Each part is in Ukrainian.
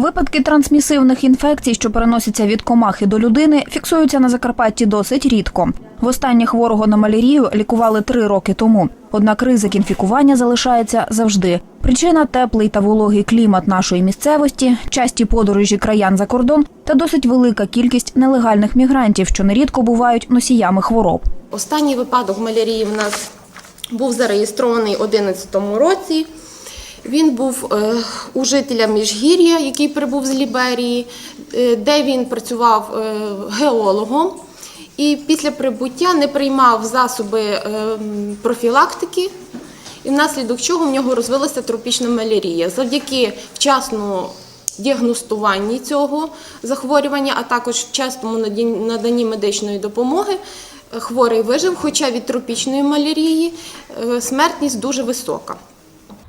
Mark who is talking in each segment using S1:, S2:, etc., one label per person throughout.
S1: Випадки трансмісивних інфекцій, що переносяться від комахи до людини, фіксуються на Закарпатті досить рідко. Востаннє хворого на малярію лікували три роки тому. Однак ризик інфікування залишається завжди. Причина теплий та вологий клімат нашої місцевості, часті подорожі краян за кордон та досить велика кількість нелегальних мігрантів, що нерідко бувають носіями хвороб.
S2: Останній випадок малярії в нас був зареєстрований у 2011 році. Він був е, у жителя Міжгір'я, який прибув з Ліберії, е, де він працював е, геологом. І після прибуття не приймав засоби профілактики, і внаслідок чого в нього розвилася тропічна малярія. Завдяки вчасному діагностуванні цього захворювання, а також вчасному наданні медичної допомоги, хворий вижив, хоча від тропічної малярії смертність дуже висока.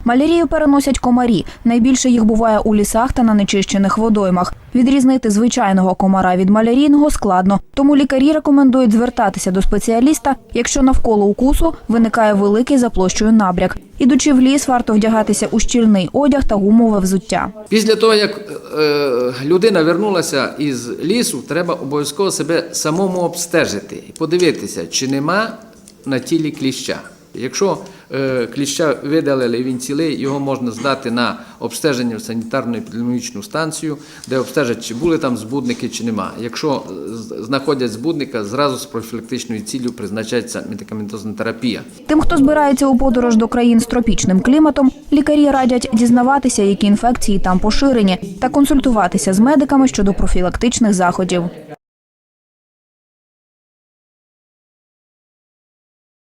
S1: Малярію переносять комарі. Найбільше їх буває у лісах та на нечищених водоймах. Відрізнити звичайного комара від малярійного складно, тому лікарі рекомендують звертатися до спеціаліста, якщо навколо укусу виникає великий за площею набряк. Ідучи в ліс, варто вдягатися у щільний одяг та гумове взуття.
S3: Після того, як е, людина вернулася із лісу, треба обов'язково себе самому обстежити і подивитися, чи нема на тілі кліща. Якщо кліща видалили, він цілий, його можна здати на обстеження в санітарну епідеміологічну станцію, де обстежать, чи були там збудники, чи нема. Якщо е, знаходять збудника, зразу з профілактичною ціллю призначається медикаментозна терапія.
S1: Тим, хто збирається у подорож до країн з тропічним кліматом, лікарі радять дізнаватися, які інфекції там поширені, та консультуватися з медиками щодо профілактичних заходів.